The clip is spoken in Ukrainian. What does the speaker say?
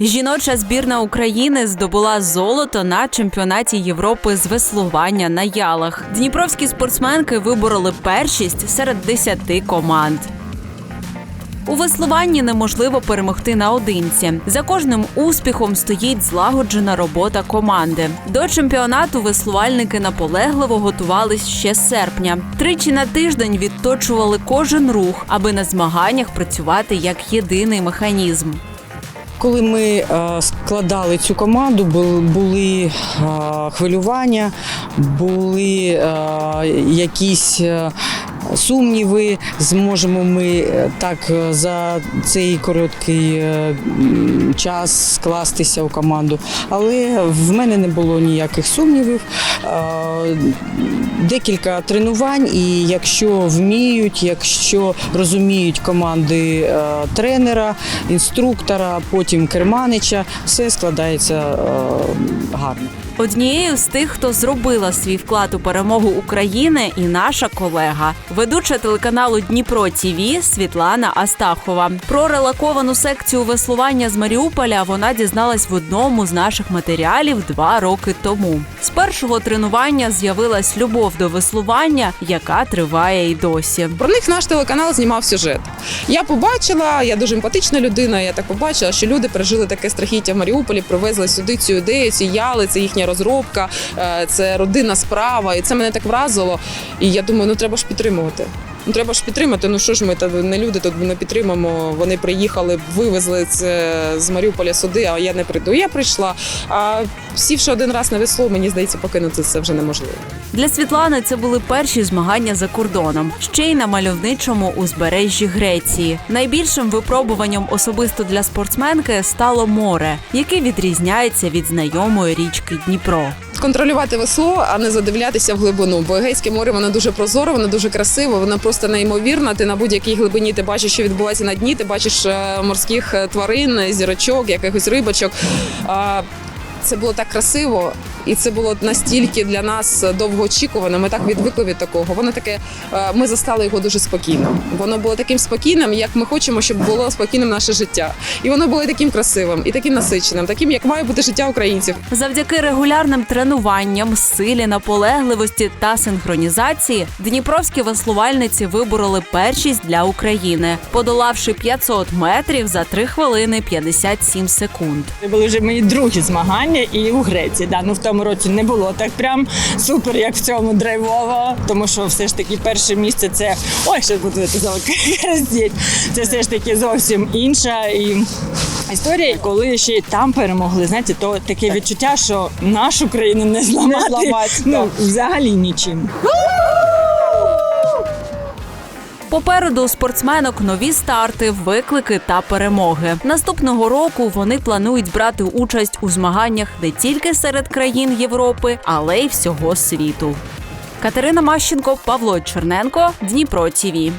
Жіноча збірна України здобула золото на чемпіонаті Європи з веслування на ялах. Дніпровські спортсменки вибороли першість серед 10 команд. У веслуванні неможливо перемогти наодинці. За кожним успіхом стоїть злагоджена робота команди. До чемпіонату веслувальники наполегливо готувались ще з серпня. Тричі на тиждень відточували кожен рух, аби на змаганнях працювати як єдиний механізм. Коли ми е, складали цю команду, були е, хвилювання, були е, якісь сумніви, зможемо ми так за цей короткий час скластися у команду. Але в мене не було ніяких сумнівів. Е, Декілька тренувань, і якщо вміють, якщо розуміють команди е, тренера, інструктора, потім керманича, все складається е, гарно. Однією з тих, хто зробила свій вклад у перемогу України, і наша колега, ведуча телеканалу Дніпро ТІВІ Світлана Астахова. Про релаковану секцію веслування з Маріуполя вона дізналась в одному з наших матеріалів два роки тому. З першого тренування з'явилась любов до веслування, яка триває і досі. Про них наш телеканал знімав сюжет. Я побачила, я дуже емпатична людина. Я так побачила, що люди пережили таке страхіття в Маріуполі, привезли сюди цю ідею, ці яли, це їхня розробка, е, це родинна справа. І це мене так вразило. І я думаю, ну треба ж підтримувати. Ну треба ж підтримати. Ну що ж ми та не люди тут не підтримаємо. Вони приїхали, вивезли це з Маріуполя сюди, а я не прийду. Я прийшла. А сівши один раз на весло, мені здається, покинути це вже неможливо. Для Світлани це були перші змагання за кордоном, ще й на мальовничому узбережжі Греції. Найбільшим випробуванням особисто для спортсменки стало море, яке відрізняється від знайомої річки Дніпро. Контролювати весло, а не задивлятися в глибину. Бо Егейське море воно дуже прозоре, воно дуже красиво, воно просто неймовірна. Ти на будь-якій глибині ти бачиш, що відбувається на дні. Ти бачиш е, морських е, тварин, зірочок, якихось рибочок. Це було так красиво, і це було настільки для нас довгоочікувано. Ми так відвикли від такого. Воно таке, е, ми застали його дуже спокійно. Воно було таким спокійним, як ми хочемо, щоб було спокійним наше життя. І воно було таким красивим, і таким насиченим, таким, як має бути життя українців. Завдяки регулярним тренуванням, силі, наполегливості та синхронізації дніпровські веслувальниці вибороли першість для України, подолавши 500 метрів за 3 хвилини 57 секунд. Це були вже мої другі змагання і у Греції. Да. Ну в тому році не було так прям супер, як в цьому драйвово, тому що все ж таки перше місце це ой, що буду це роздіть. Це все ж таки зовсім інша і. Історія, коли ще й там перемогли, знаєте, то таке відчуття, що нашу країну не зламати, зламати, ну, взагалі нічим. Попереду у спортсменок нові старти, виклики та перемоги. Наступного року вони планують брати участь у змаганнях не тільки серед країн Європи, але й всього світу. Катерина Мащенко, Павло Черненко, Дніпро ТІВІ.